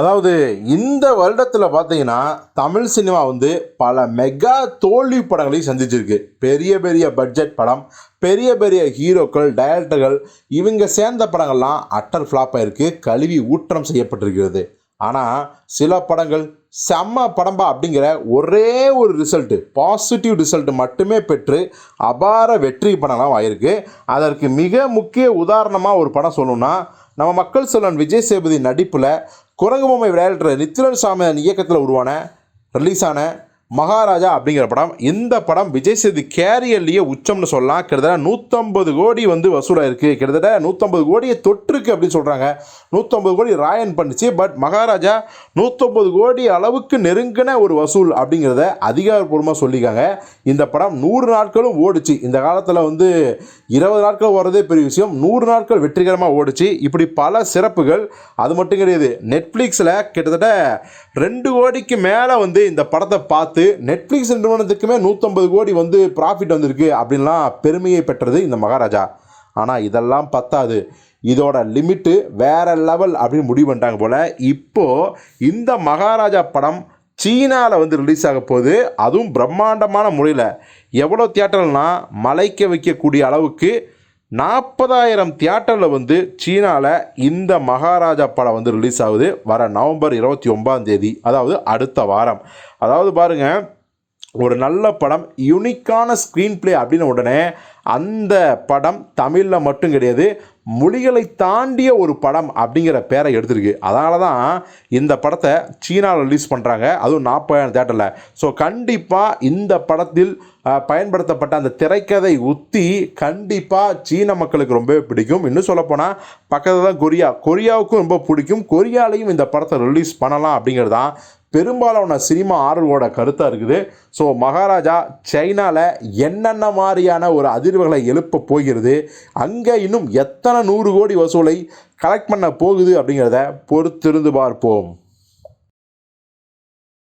அதாவது இந்த வருடத்தில் பார்த்தீங்கன்னா தமிழ் சினிமா வந்து பல மெகா தோல்வி படங்களையும் சந்திச்சிருக்கு. பெரிய பெரிய பட்ஜெட் படம் பெரிய பெரிய ஹீரோக்கள் டைரக்டர்கள் இவங்க சேர்ந்த படங்கள்லாம் அட்டர் ஃப்ளாப் ஆயிருக்கு. கழுவி ஊற்றம் செய்யப்பட்டிருக்கிறது. ஆனால் சில படங்கள் செம்ம படம்பா அப்படிங்கிற ஒரே ஒரு ரிசல்ட்டு பாசிட்டிவ் ரிசல்ட் மட்டுமே பெற்று அபார வெற்றி படம்லாம் ஆயிருக்கு. அதற்கு மிக முக்கிய உதாரணமாக ஒரு படம் சொல்லணும்னா நம்ம மக்கள் சொல்லன் விஜய் சேதுபதி நடிப்பில் குரங்கு பொம்மை விளையாடுற நித்திரன் சாமியன் இயக்கத்தில் உருவான ரிலீஸ் ஆன மகாராஜா அப்படிங்கிற படம் இந்த படம் விஜய் சேது கேரியர்லேயே உச்சம்னு சொல்லலாம். கிட்டத்தட்ட நூற்றம்பது கோடி வந்து வசூலாயிருக்கு. கிட்டத்தட்ட நூற்றம்பது கோடியை தொற்றுக்கு அப்படின்னு சொல்கிறாங்க நூற்றம்பது கோடி ராயன் பண்ணுச்சு. பட் மகாராஜா நூற்றம்பது கோடி அளவுக்கு நெருங்கின ஒரு வசூல் அப்படிங்கிறத அதிகாரப்பூர்வமாக சொல்லியிருக்காங்க. இந்த படம் நூறு நாட்களும் ஓடுச்சு. இந்த காலத்தில் வந்து இருபது நாட்கள் ஓடுறதே பெரிய விஷயம். நூறு நாட்கள் வெற்றிகரமாக ஓடிச்சு. இப்படி பல சிறப்புகள். அது மட்டும் கிடையாது. நெட்ஃப்ளிக்ஸில் கிட்டத்தட்ட ரெண்டு கோடிக்கு மேலே வந்து இந்த படத்தை பார்த்து நெட்ஃப்ளிக்ஸ் நிறுவனத்துக்குமே நூற்றம்பது கோடி வந்து ப்ராஃபிட் வந்திருக்கு அப்படின்லாம் பெருமையை பெற்றது இந்த மகாராஜா. ஆனால் இதெல்லாம் பத்தாது. இதோட லிமிட்டு வேற லெவல் அப்படின்னு முடிவு பண்ணிட்டாங்க போல். இப்போது இந்த மகாராஜா படம் சீனாவில் வந்து ரிலீஸ் ஆக போகுது. அதுவும் பிரம்மாண்டமான முறையில். எவ்வளோ தியேட்டர்னால் மலைக்க வைக்கக்கூடிய அளவுக்கு நாற்பதாயிரம் தியேட்டரில் வந்து சீனாவில் இந்த மகாராஜா படம் வந்து ரிலீஸ் ஆகுது. வர நவம்பர் இருபத்தி ஒன்பதாம் தேதி அதாவது அடுத்த வாரம். அதாவது பாருங்கள் ஒரு நல்ல படம் யூனிக்கான ஸ்க்ரீன் ப்ளே அப்படின்னு உடனே அந்த படம் தமிழில் மட்டும் கிடையாது மொழிகளை தாண்டிய ஒரு படம் அப்படிங்கிற பேரை எடுத்திருக்கு. அதனால தான் இந்த படத்தை சீனாவில் ரிலீஸ் பண்ணுறாங்க அதுவும் நாற்பதாயிரம் தேட்டரில் ஸோ கண்டிப்பாக இந்த படத்தில் பயன்படுத்தப்பட்ட அந்த திரைக்கதை உத்தி கண்டிப்பாக சீன மக்களுக்கு ரொம்பவே பிடிக்கும். இன்னும் சொல்லப்போனால் பக்கத்தில் தான் கொரியா. கொரியாவுக்கும் ரொம்ப பிடிக்கும். கொரியாலையும் இந்த படத்தை ரிலீஸ் பண்ணலாம் அப்படிங்கிறது தான் பெரும்பாலான சினிமா ஆர்வலோட கருத்தாக இருக்குது. ஸோ மகாராஜா சைனாவில் என்னென்ன மாதிரியான ஒரு அதிர்வுகளை எழுப்ப போகிறது அங்கே இன்னும் எத்தனை எத்தனை நூறு கோடி வசூலை கலெக்ட் பண்ண போகுது அப்படிங்கிறத பொறுத்திருந்து பார்ப்போம்.